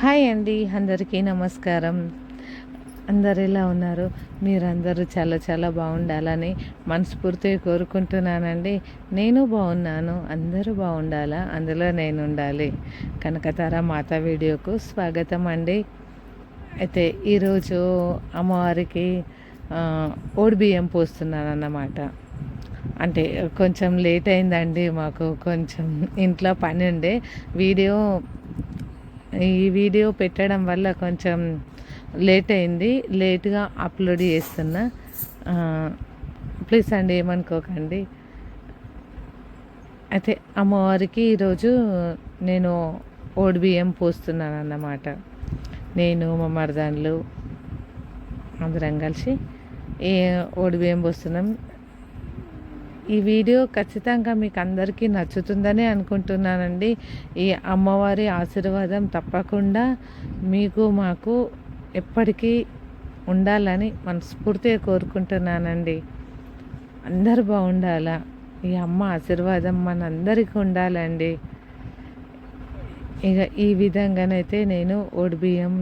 Hi అండి అందరికీ నమస్కారం. అందరు ఎలా ఉన్నారు? మీరందరూ చాలా చాలా బాగుండాలని మనస్ఫూర్తిగా కోరుకుంటున్నానండి. నేను బాగున్నాను అందరూ బాగుండాలా? అందులో నేను ఉండాలి కనకతార మాత వీడియోకు స్వాగతం అండి. అయితే ఈరోజు అమ్మవారికి ఆ, ఓడి బియ్యం పోస్తున్నాను అన్నమాట అంటే కొంచెం లేట్ అయిందండి మాకు కొంచెం ఇంట్లో పని ఉండే. వీడియో ఈ వీడియో పెట్టడం వల్ల కొంచెం లేట్ అయింది. లేట్గా అప్లోడ్ చేస్తున్నా. ప్లీజ్ అండి ఏమనుకోకండి. అయితే అమ్మవారికి ఈరోజు నేను ఓడి బియ్యం పోస్తున్నాను అన్నమాట నేను మా మరదాన్లు అందరం కలిసి ఈ ఓడి బియ్యం పోస్తున్నాం. ఈ వీడియో ఖచ్చితంగా మీకు అందరికీ నచ్చుతుందని అనుకుంటున్నానండి. ఈ అమ్మవారి ఆశీర్వాదం తప్పకుండా మీకు మాకు ఎప్పటికీ ఉండాలని మనస్ఫూర్తిగా కోరుకుంటున్నానండి. అందరు బాగుండాలా? ఈ అమ్మ ఆశీర్వాదం మనందరికీ ఉండాలండి. ఇక ఈ విధంగానైతే నేను బియ్యం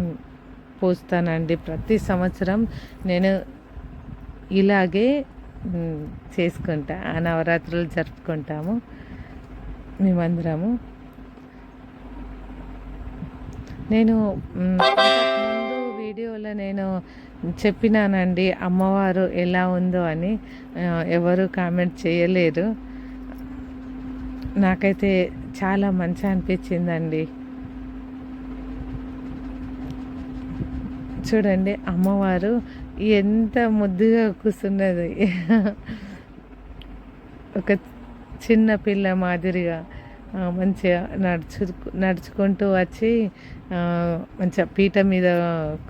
పోస్తానండి. ప్రతి సంవత్సరం నేను ఇలాగే చేసుకుంటా. ఆ నవరాత్రులు జరుపుకుంటాము. మేమందరము. నేను ముందు వీడియోలో నేను చెప్పినానండి అమ్మవారు ఎలా ఉందో అని. ఎవరు కామెంట్ చేయలేరు. నాకైతే చాలా మంచి అనిపించిందండి. చూడండి అమ్మవారు ఎంత ముద్దుగా కూర్చున్నది ఒక చిన్న పిల్ల మాదిరిగా మంచిగా నడుచు నడుచుకుంటూ వచ్చి మంచిగా పీట మీద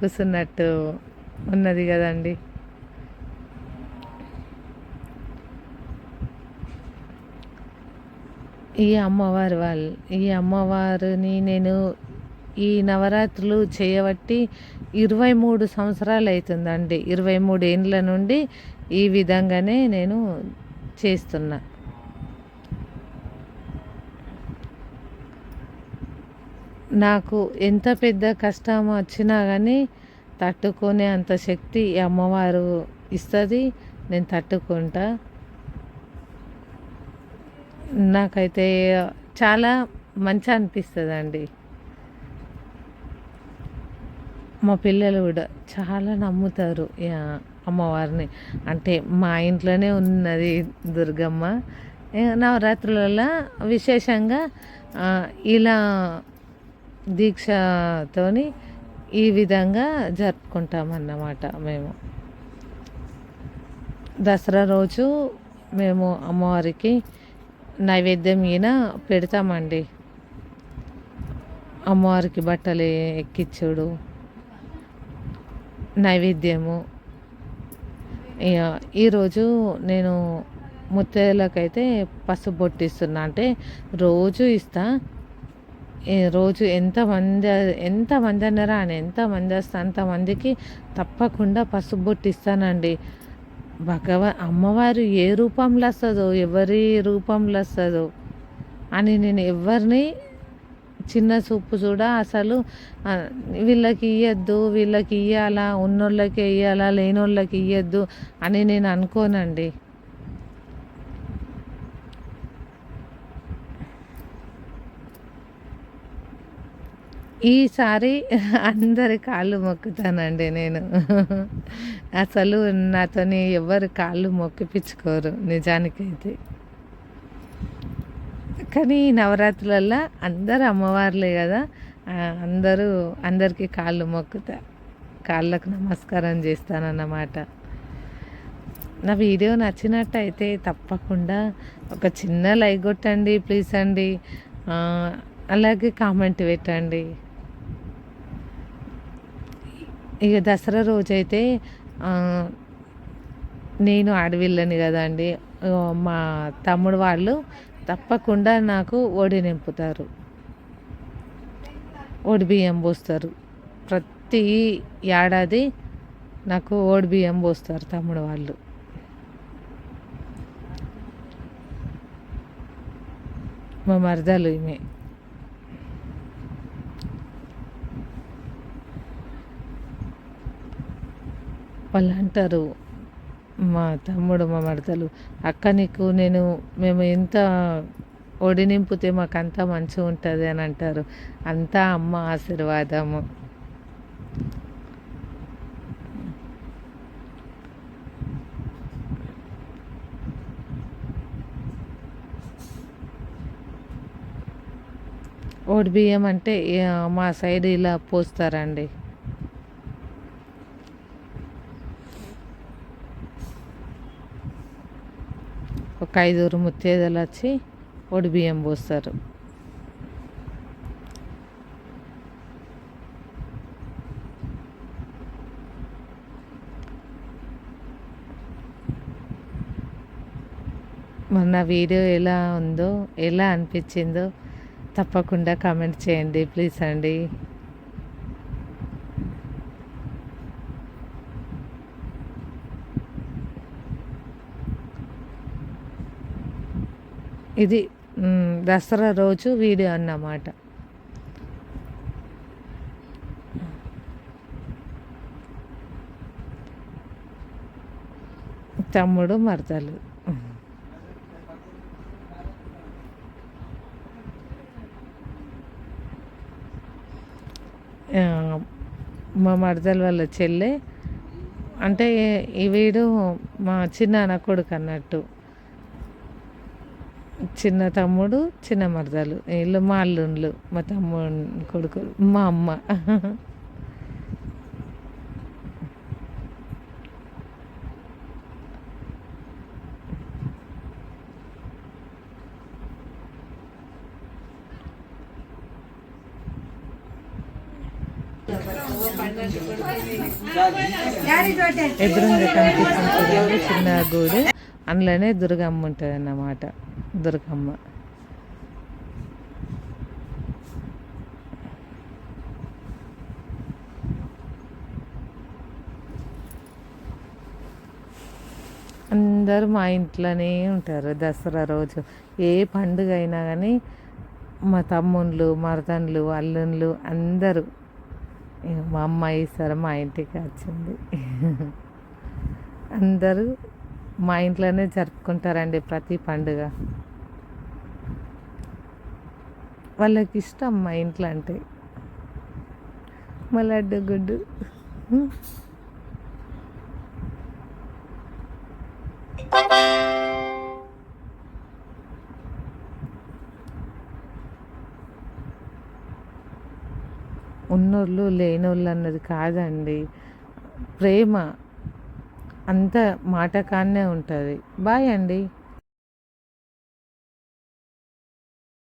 కూర్చున్నట్టు ఉన్నది కదండి. ఈ అమ్మవారు వాళ్ళు ఈ అమ్మవారిని నేను ఈ నవరాత్రులు చేయబట్టి ఇరవై మూడు సంవత్సరాలు అవుతుందండి. ఇరవై మూడు ఏండ్ల నుండి ఈ విధంగానే నేను చేస్తున్నా. నాకు ఎంత పెద్ద కష్టం వచ్చినా కానీ తట్టుకునే అంత శక్తి అమ్మవారు ఇస్తుంది నేను తట్టుకుంటా. నాకైతే చాలా మంచి అనిపిస్తుంది అండి మా పిల్లలు కూడా చాలా నమ్ముతారు అమ్మవారిని. అంటే మా ఇంట్లోనే ఉన్నది దుర్గమ్మ. నవరాత్రులలో విశేషంగా ఇలా దీక్షతోని ఈ విధంగా జరుపుకుంటామన్నమాట మేము. దసరా రోజు మేము అమ్మవారికి నైవేద్యం ఈయన పెడతామండి. అమ్మవారికి బట్టలు ఎక్కించుడు నైవేద్యము. ఈరోజు నేను ముత్తైదులకైతే పసుపు బొట్టిస్తున్నా. అంటే రోజు ఇస్తా. రోజు ఎంతమంది ఎంతమంది అన్నారా అని ఎంతమంది వస్తే అంతమందికి తప్పకుండా పసుపు బొట్టు ఇస్తానండి భగవ అమ్మవారు ఏ రూపంలో వస్తుందో ఎవరి రూపంలో వస్తుందో అని నేను ఎవరిని చిన్న సూపు చూడ అసలు వీళ్ళకి ఇయ్యద్దు వీళ్ళకి ఇయ్యాలా ఉన్నోళ్ళకి ఇయ్యాలా లేనోళ్ళకి ఇయ్యద్దు అని నేను అనుకోనండి. ఈసారి అందరి కాళ్ళు మొక్కుతానండి నేను. అసలు నాతోని ఎవరు కాళ్ళు మొక్కిపించుకోరు నిజానికైతే. కానీ ఈ నవరాత్రులలో అందరు అమ్మవార్లే కదా. అందరూ అందరికీ కాళ్ళు మొక్కుతా కాళ్ళకు నమస్కారం చేస్తానన్నమాట. నా వీడియో నచ్చినట్టయితే తప్పకుండా ఒక చిన్న లైక్ కొట్టండి ప్లీజ్ అండి. అలాగే కామెంట్ పెట్టండి. ఇక దసరా రోజైతే నేను ఆడవిల్లని కదండి. అండి మా తమ్ముడు వాళ్ళు తప్పకుండా నాకు ఓడి నింపుతారు. ఓడి బియ్యం పోస్తారు. ప్రతి ఏడాది నాకు ఓడి బియ్యం పోస్తారు తమ్ముడు వాళ్ళు. మా మరదలు ఈమె. వాళ్ళు అంటారు మా తమ్ముడు మా మడతలు అక్క నీకు నేను మేము ఎంత ఒడి నింపితే మాకు అంతా మంచిగా ఉంటుంది అని అంటారు. అంతా అమ్మ ఆశీర్వాదము. ఓడి బియ్యం అంటే మా సైడ్ ఇలా పోస్తారండి. ఒక ఐదుగురు ముత్తేదలు వచ్చి ఒడి బియ్యం పోస్తారు. మన వీడియో ఎలా ఉందో ఎలా అనిపించిందో తప్పకుండా కామెంట్ చేయండి. ప్లీజ్ అండి. ఇది దసరా రోజు వీడియో అన్నమాట. తమ్ముడు మరదలు. మా మరదలు వాళ్ళ చెల్లె. అంటే ఈ వీడు మా చిన్నాన్న కొడుకు అన్నట్టు. చిన్న తమ్ముడు చిన్న మరదలు. వీళ్ళు మా అల్లుండ్లు మా తమ్ముడు కొడుకు మా అమ్మ. ఎదురుగా కనిపిస్తుంది చిన్న గూడు. అందులోనే దుర్గమ్మ ఉంటుంది అన్నమాట దుర్గమ్మ. అందరూ మా ఇంట్లోనే ఉంటారు దసరా రోజు. ఏ పండుగ అయినా కానీ మా తమ్ముళ్ళు మరదన్లు అల్లుళ్ళు అందరూ మా అమ్మాయి సరే మా ఇంటికి వచ్చింది. అందరూ మా ఇంట్లోనే జరుపుకుంటారండి ప్రతి పండుగ. వాళ్ళకి ఇష్టం మా ఇంట్లో అంటే. మా లడ్డు గుడ్డు ఉన్నోళ్ళు లేనోళ్ళు అన్నది కాదండి. ప్రేమ అంత మాట ఉంటుంది. బాయ్ అండి.